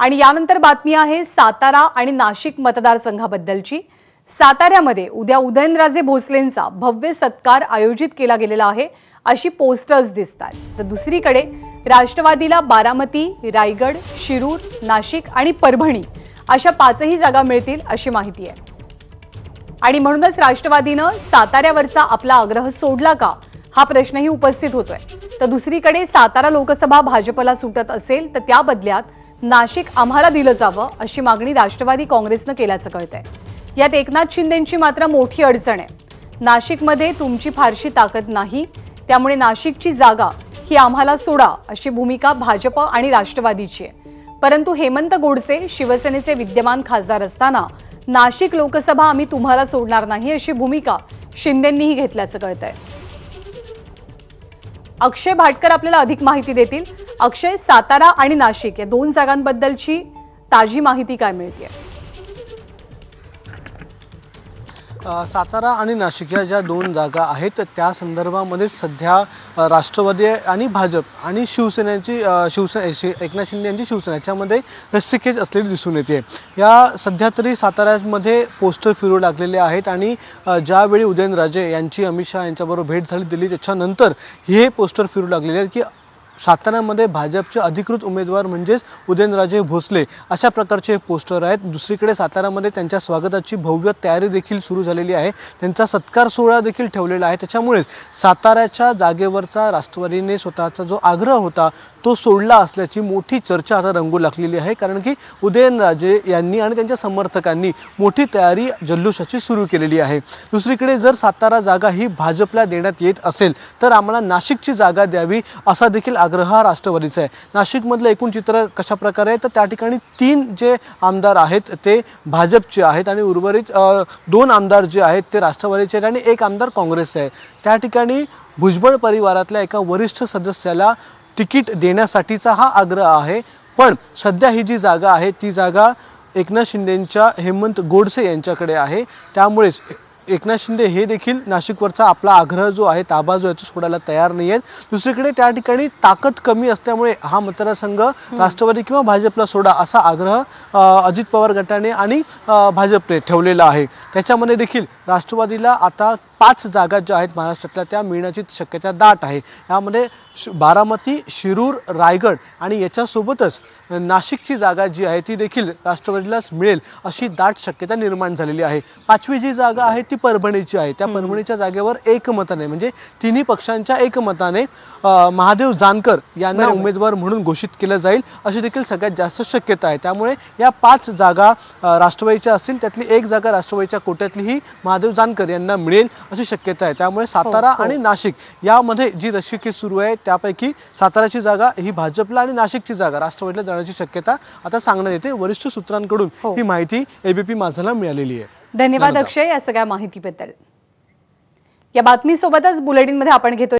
आणि यानंतर बातमी आहे सातारा आणि नाशिक मतदारसंघाबद्दलची. साताऱ्यामध्ये उद्या उदयनराजे भोसलेंचा भव्य सत्कार आयोजित केला गेलेला आहे अशी पोस्टर्स दिसतात तर दुसरीकडे राष्ट्रवादीला बारामती रायगड शिरूर नाशिक आणि परभणी अशा पाचही जागा मिळतील अशी माहिती आहे. आणि म्हणूनच राष्ट्रवादीनं साताऱ्यावरचा आपला आग्रह सोडला का हा प्रश्नही उपस्थित होतोय. तर दुसरीकडे सातारा लोकसभा भाजपला सुटत असेल तर त्या बदल्यात नाशिक आम्हाला दिलं जावं अशी मागणी राष्ट्रवादी काँग्रेसनं केल्याचं कळतंय. यात एकनाथ शिंदेंची मात्र मोठी अडचण आहे. नाशिकमध्ये तुमची फारशी ताकद नाही त्यामुळे नाशिकची जागा ही आम्हाला सोडा अशी भूमिका भाजप आणि राष्ट्रवादीची आहे. परंतु हेमंत गोडसे शिवसेनेचे विद्यमान खासदार असताना नाशिक लोकसभा आम्ही तुम्हाला सोडणार नाही अशी भूमिका शिंदेंनीही घेतल्याचं कळत आहे अक्षय भाटकर आपल्याला अधिक माहिती देतील. अक्षय सातारा आणि नाशिक या दोन जागांबद्दलची ताजी माहिती काय मिळते सातारा आणि नाशिक या ज्या दोन जागा आहेत त्या संदर्भामध्ये सध्या राष्ट्रवादी आणि भाजप आणि शिवसेनेची शिवसेना शि- एकनाथ शिंदे यांची शिवसेना याच्यामध्ये रस्सीखेच असलेली दिसून येते. या सध्या तरी साताऱ्यामध्ये पोस्टर फिरू लागलेले आहेत आणि ज्यावेळी उदयनराजे यांची अमित शहा यांच्याबरोबर भेट झाली दिल्ली त्याच्यानंतर हे पोस्टर फिरू लागलेले आहेत की साताऱ्यामध्ये भाजपचे अधिकृत उमेदवार म्हणजेच उदयनराजे भोसले अशा प्रकारचे पोस्टर आहेत. दुसरीकडे साताऱ्यामध्ये त्यांच्या स्वागताची भव्य तयारी देखील सुरू झालेली आहे. त्यांचा सत्कार सोहळा देखील ठेवलेला आहे. त्याच्यामुळेच साताऱ्याच्या जागेवरचा राष्ट्रवादीने स्वतःचा जो आग्रह होता तो सोडला असल्याची मोठी चर्चा आता रंगू लागलेली आहे. कारण की उदयनराजे यांनी आणि त्यांच्या समर्थकांनी मोठी तयारी जल्लोषाची सुरू केलेली आहे. दुसरीकडे जर सातारा जागा ही भाजपला देण्यात येत असेल तर आम्हाला नाशिकची जागा द्यावी असा देखील आग्रह हा राष्ट्रवादीचा आहे. नाशिकमधलं एकूण चित्र कशा प्रकारे आहे? तर त्या ठिकाणी तीन जे आमदार आहेत ते भाजपचे आहेत आणि उर्वरित दोन आमदार जे आहेत ते राष्ट्रवादीचे आहेत आणि एक आमदार काँग्रेसचे आहे. त्या ठिकाणी भुजबळ परिवारातल्या एका वरिष्ठ सदस्याला तिकीट देण्यासाठीचा हा आग्रह आहे. पण सध्या ही जी जागा आहे ती जागा एकनाथ शिंदेंच्या हेमंत गोडसे यांच्याकडे आहे. त्यामुळेच एकनाथ शिंदे हे देखील नाशिकवरचा आपला आग्रह जो आहे ताबा जो आहे तो सोडायला तयार नाही आहेत. दुसरीकडे त्या ठिकाणी ताकद कमी असल्यामुळे हा मतदारसंघ राष्ट्रवादी किंवा भाजपला सोडा असा आग्रह अजित पवार गटाने आणि भाजपने ठेवलेला आहे. त्याच्यामध्ये देखील राष्ट्रवादीला आता पाच जागा ज्या आहेत महाराष्ट्रातल्या त्या मिळण्याची शक्यता दाट आहे. यामध्ये बारामती शिरूर रायगड आणि याच्यासोबतच नाशिकची जागा जी आहे ती देखील राष्ट्रवादीलाच मिळेल अशी दाट शक्यता निर्माण झालेली आहे. पाचवी जी जागा आहे ती परभणीची आहे. त्या परभणीच्या जागेवर एकमताने म्हणजे तिन्ही पक्षांच्या एकमताने महादेव जानकर यांना. उमेदवार म्हणून घोषित केलं जाईल अशी देखील सगळ्यात जास्त शक्यता आहे. त्यामुळे या पाच जागा राष्ट्रवादीच्या असतील त्यातली एक जागा राष्ट्रवादीच्या कोट्यातली ही महादेव जानकर यांना मिळेल अशी शक्यता आहे त्यामुळे सातारा हो. आणि नाशिक यामध्ये जी रशिकी सुरू आहे त्यापैकी साताराची जागा ही भाजपला आणि नाशिकची जागा राष्ट्रवादीला जाण्याची शक्यता आता सांगण्यात येते वरिष्ठ सूत्रांकडून हो. ही माहिती एबीपी माझाला मिळालेली आहे धन्यवाद. अक्षय या सगळ्या माहितीबद्दल या बातमीसोबतच बुलेटिनमध्ये आपण घेतोय